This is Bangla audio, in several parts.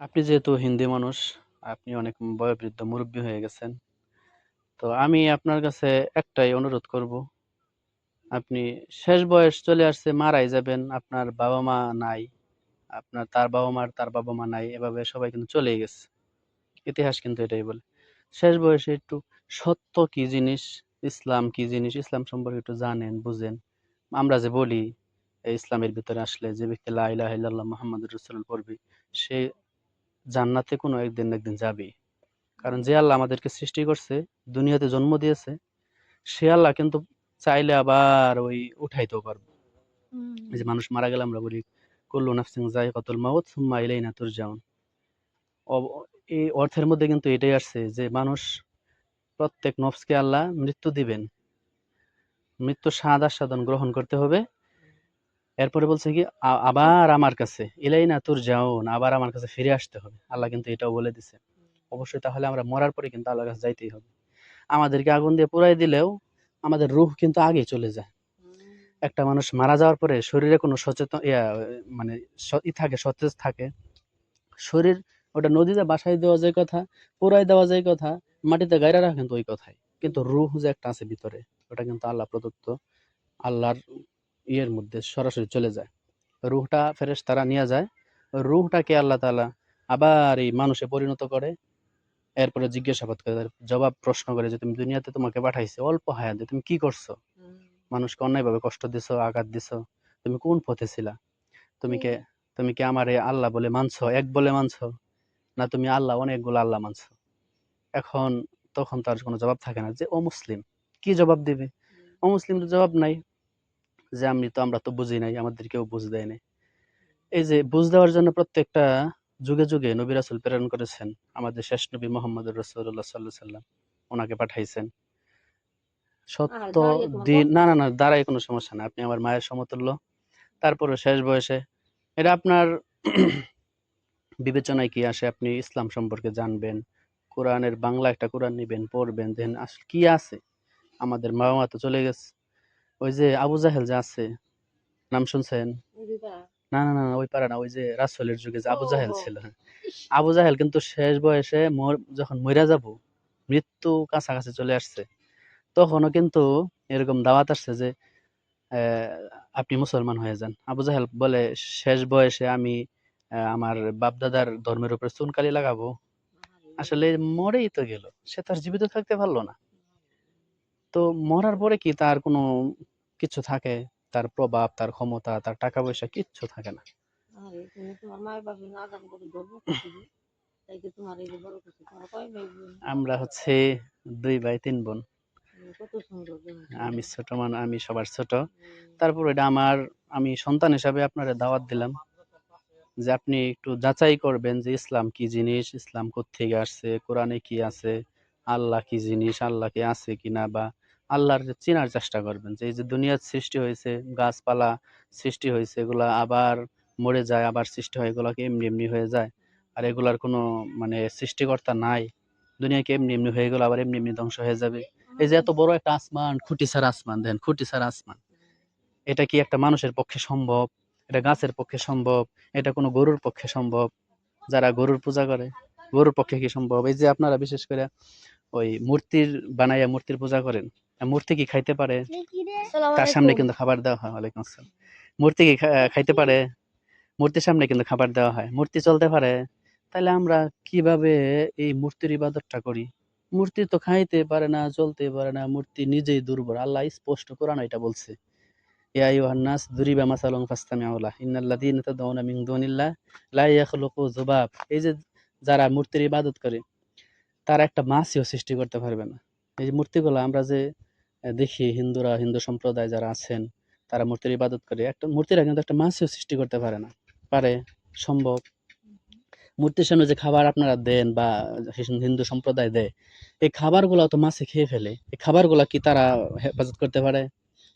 আপনি যেহেতু হিন্দি মানুষ, আপনি অনেক বয়োবৃদ্ধ মুরব্বী হয়ে গেছেন। তো আমি আপনার কাছে একটাই অনুরোধ করব। আপনি শেষ বয়স চলে আসছে, মারাই যাবেন। আপনার বাবা-মা নাই। আপনার তার বাবা-মার তার বাবা-মা নাই। এভাবে সবাই কিন্তু চলেই গেছে। ইতিহাস কিন্তু এটাই বলে। শেষ বয়সে একটু সত্য কি জিনিস, ইসলাম কি জিনিস, ইসলাম সম্পর্কে একটু জানেন, বুঝেন। আমরা যে বলি ইসলামের ভিতরে আসলে যে ব্যক্তি লা ইলাহা ইল্লাল্লাহ মুহাম্মাদুর পড়বে, সে জান্নাতে কোনো একদিন না একদিন যাবেই। কারণ যে আল্লাহ আমাদেরকে সৃষ্টি করছে, দুনিয়াতে জন্ম দিয়েছে, সে আল্লাহ কিন্তু চাইলে আবার ওই উঠাইতেও পারবে। এই যে মানুষ মারা গেলে আমরা বলি, কুল্লু নাফসিন যায়কাতুল মাউত সুম্মা ইলাইনা তুরজাউন। অব এই অর্থের মধ্যে কিন্তু এটাই আসছে যে মানুষ প্রত্যেক নফসকে আল্লাহ মৃত্যু দিবেন। মৃত্যুর স্বাদ আস্বাদন গ্রহণ করতে হবে। এরপরে বলছে কি আবার আমার কাছে ইলাইনা তুরজাউন আবার আমার কাছে ফিরে আসতে হবে। আল্লাহ কিন্তু এটাও বলে দিছে। অবশ্যই তাহলে আমরা মরার পরে কিন্তু আল্লাহর কাছে যাইতেই হবে। আমাদেরকে আগুন দিয়ে পুড়াই দিলেও আমাদের রুহ কিন্তু আগে চলে যায়। একটা মানুষ মারা যাওয়ার পরে শরীরে কোনো সচেতন ইয়া মানে ই থাকে সতেজ থাকে। শরীর ওটা নদীতে বাসায় দেওয়া যায় কথা, পুড়ায় দেওয়া যায় কথা, মাটিতে গাইড়া রাখা কিন্তু ওই কথাই। কিন্তু রুহ যে একটা আছে ভিতরে, ওটা কিন্তু আল্লাহ প্রদত্ত। আল্লাহর ইয়ের মধ্যে সরাসরি চলে যায়। রূহটা ফেরেশতারা নিয়ে যায়। রূহটাকে আল্লাহ তাআলা আবার এই মানুষে পরিণত করে। এরপরে জিজ্ঞাসাবাদ করে, জবাব প্রশ্ন করে যে, "তুমি দুনিয়াতে তোমাকে পাঠাইছে অল্প হায়াতে তুমি কি করছ? মানুষকে অন্যায়ভাবে কষ্ট দিছো, আঘাত দিছো। তুমি কোন পথে ছিলা? তুমি কে তুমি কি আমারে আল্লাহ বলে মানছো, এক বলে মানছো? না তুমি আল্লাহ অনেকগুলো আল্লাহ মানছো?" এখন তখন তার কোনো জবাব থাকে না যে অমুসলিম। কি জবাব দিবে? তো জবাব নাই। যে আমি তো আমরা তো বুঝি নাই, আমাদের কেউ বুঝ দেয় নাই। এই যে বুঝ দেওয়ার জন্য প্রত্যেকটা যুগে, যুগে নবী রাসূল প্রেরণ করেছেন। আমাদের শেষ নবী মোহাম্মদ রাসূলুল্লাহ সাল্লাল্লাহু আলাইহি সাল্লাম উনাকে পাঠাইছেন। সত্য দিন না, না, না দাঁড়ায় কোনো সমস্যা নাই। আপনি আমার মায়ের সমতুল্য। তারপরে শেষ বয়সে এটা আপনার বিবেচনায় কি আসে আপনি ইসলাম সম্পর্কে জানবেন। কোরআনের বাংলা একটা কোরআন নিবেন, পড়বেন, দেখেন আসলে কি আছে? আমাদের মা-বাবা তো চলে গেছে। ওই যে আবু জাহেল যে আছে, নাম শুনছেন? না, না, না, ওই পাড়া না। ওই যে রাসূলের যুগে যে আবু জাহেল ছিল। আবু জাহেল কিন্তু শেষ বয়সে মর যখন মইরা যাব, মৃত্যু কাছাকাছি চলে আসছে, তখনও কিন্তু এরকম দাওয়াত আসছে যে, আপনি মুসলমান হয়ে যান। আবু জাহেল বলে, "শেষ বয়সে আমি আমার বাপ-দাদার ধর্মের উপরে চুনকালি লাগাবো?" আসলে মরেই তো গেল। সে তো আর জীবিত থাকতে পারল না। তো মরার পরে কি তার কোনো কিছু থাকে? তার প্রভাব, তার ক্ষমতা, তার টাকা-পয়সা কিচ্ছু থাকে না। আমরা হচ্ছে দুই ভাই তিন বোন। আমি ছোট মান আমি সবার ছোট। তারপর এটা আমার আমি সন্তান হিসাবে আপনারে দাওয়াত দিলাম। যে আপনি একটু যাচাই করবেন যে ইসলাম কি জিনিস, ইসলাম কোত্থেকে আসছে, কোরআনে কি আছে, আল্লাহ কি জিনিস, আল্লাহ কি আছে কিনা বা আল্লাহর চেনার চেষ্টা করবেন। যে এই যে দুনিয়ার সৃষ্টি হয়েছে গাছপালা সৃষ্টি হয়েছে এগুলা আবার মরে যায়, আবার সৃষ্টি হয়, এগুলা কি এমনি, এমনি হয়ে যায়? আর এগুলার কোনো মানে সৃষ্টিকর্তা নাই। দুনিয়াকে এমনি, এমনি হয়ে গেল, আবার এমনি, এমনি ধ্বংস হয়ে যাবে? এই যে এত বড় একটা আসমান, খুঁটি ছাড়া আসমান দেখেন, খুঁটি ছাড়া আসমান। এটা কি একটা মানুষের পক্ষে সম্ভব? এটা গাছের পক্ষে সম্ভব? এটা কোনো গরুর পক্ষে সম্ভব? যারা গরুর পূজা করে, গরুর পক্ষে কি সম্ভব? এই যে আপনারা বিশেষ করে ওই মূর্তির বানাইয়া মূর্তির পূজা করেন। মূর্তি কি খাইতে পারে? তার সামনে কিন্তু খাবার দেওয়া হয়। ওয়ালাইকুম আসসালাম। মূর্তি কি খাইতে পারে? মূর্তির সামনে কিন্তু খাবার দেওয়া হয়। মূর্তি চলতে পারে? তাইলে আমরা কীভাবে এই মূর্তির ইবাদতটা করি? মূর্তি তো খাইতে পারে না, চলতে পারে না, মূর্তি নিজেই দুর্বল। আল্লাহ স্পষ্ট কোরআনে এটা বলছে। ইয়া আইয়ুহান দুরিবা মাসালুন ফাসতামিউ ইন্নাল্লাযীনা তাদউনা মিন দুনিল্লাহ লা ইয়াখলুকু যুবাব। এই যে যারা মূর্তির ইবাদত করে, তারা একটা মাছিও সৃষ্টি করতে পারবে না। এই যে মূর্তিগুলা আমরা যে দেখি হিন্দুরা, হিন্দু সম্প্রদায় যারা আছেন, তারা মূর্তির ইবাদত করে। একটা মূর্তিরা কিন্তু একটা মাছিও সৃষ্টি করতে পারে না। পারে? সম্ভব। মূর্তির সামনে যে খাবার আপনারা দেন বা হিন্দু সম্প্রদায় দেয়, এই খাবারগুলাও তো মাছি খেয়ে ফেলে। এই খাবারগুলা কি তারা হেফাজত করতে পারে?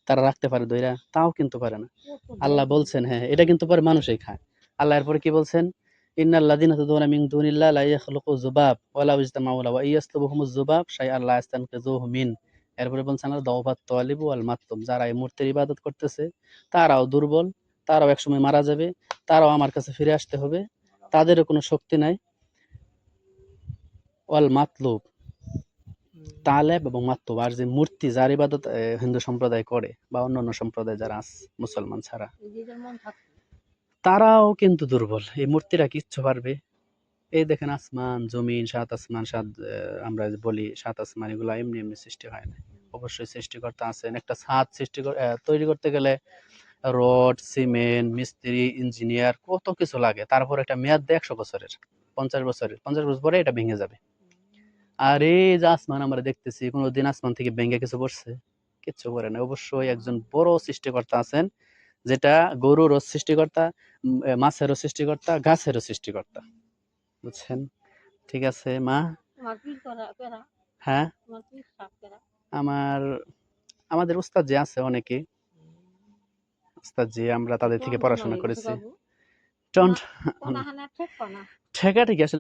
তারা রাখতে পারে ধইরা? তাও কিন্তু পারে না। আল্লাহ বলছেন হ্যাঁ, এটা কিন্তু পরে মানুষই খায়। আল্লাহ এরপরে কি বলছেন? ইন্নাল্লাযীনা তাদউনা মিন দুনিল্লাহ লা ইয়াখলুকু যুবাব ওয়া লা। এরপরে বলছেন দাওফাত তালিবু ওয়াল মাতলুব। যারা এই মূর্তির ইবাদত করতেছে, তারাও দুর্বল, তারাও একসময় মারা যাবে, তারাও আমার কাছে ফিরে আসতে হবে, তাদেরও কোনো শক্তি নাই। অল মাতলুব তালেব এবং মাতলুব আর যে মূর্তি যার ইবাদত হিন্দু সম্প্রদায় করে বা অন্যান্য সম্প্রদায় যারা আছে মুসলমান ছাড়া তারাও কিন্তু দুর্বল। এই মূর্তিরা কিচ্ছু পারবে এই দেখেন আসমান, জমিন, সাত আসমান, সাত আমরা বলি সাত আসমান, এগুলো এমনি এমনি সৃষ্টি হয় না। অবশ্যই সৃষ্টিকর্তা আছেন। একটা ছাদ সৃষ্টি তৈরি করতে গেলে রড, সিমেন্ট, মিস্ত্রি, ইঞ্জিনিয়ার, কত কিছু লাগে। তারপর একটা মেয়াদ দেয় একশো বছরের, পঞ্চাশ বছরের। পঞ্চাশ বছর পরে এটা ভেঙে যাবে। আর এই যে আসমান আমরা দেখতেছি কোনো দিন আসমান থেকে ভেঙে কিছু পড়ছে? কিচ্ছু করে না। অবশ্যই একজন বড় সৃষ্টিকর্তা আছেন, যেটা গরুরও সৃষ্টিকর্তা মাছেরও সৃষ্টিকর্তা, গাছেরও সৃষ্টিকর্তা। বুঝছেন? ঠিক আছে মা? হ্যাঁ? আমার আমাদের উস্তাদ যে আছে অনেকে উস্তাদ যে আমরা তাদের থেকে পড়াশোনা করেছি। ঠিক ঠেকা ঠিক আছে